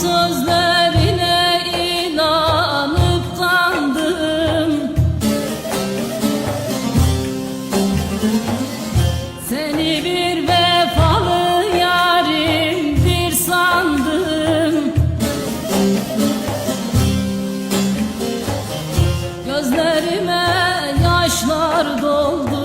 sözlerine inanıp kandım Seni bir vefalı yarimdir sandım. Gözlerime yaşlar doldu.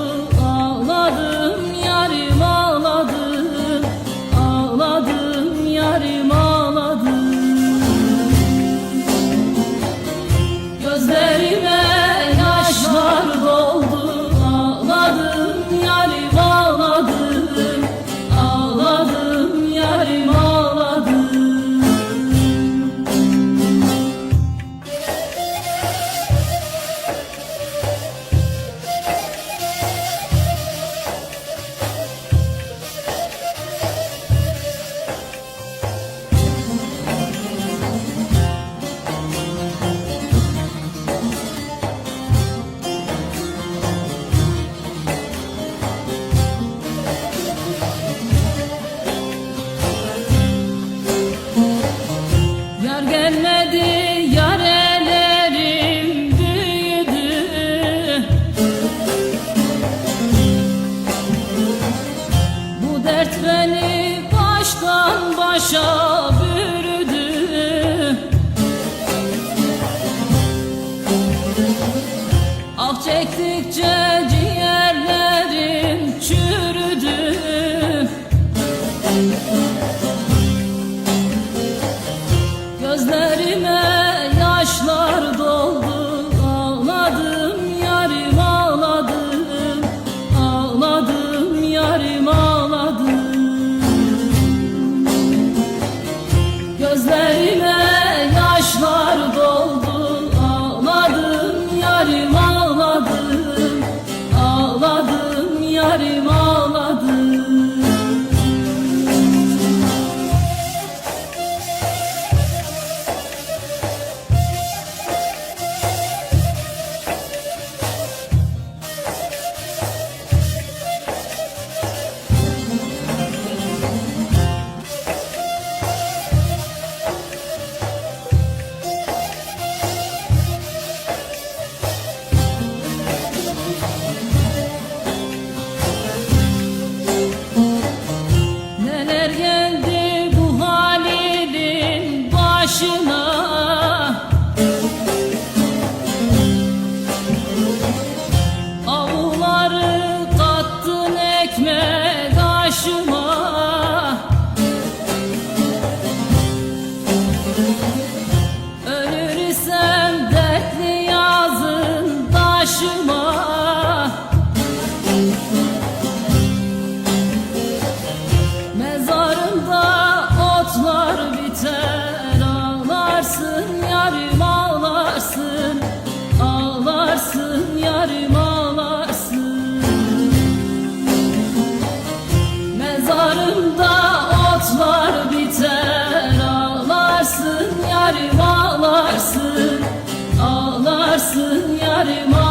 Yarıma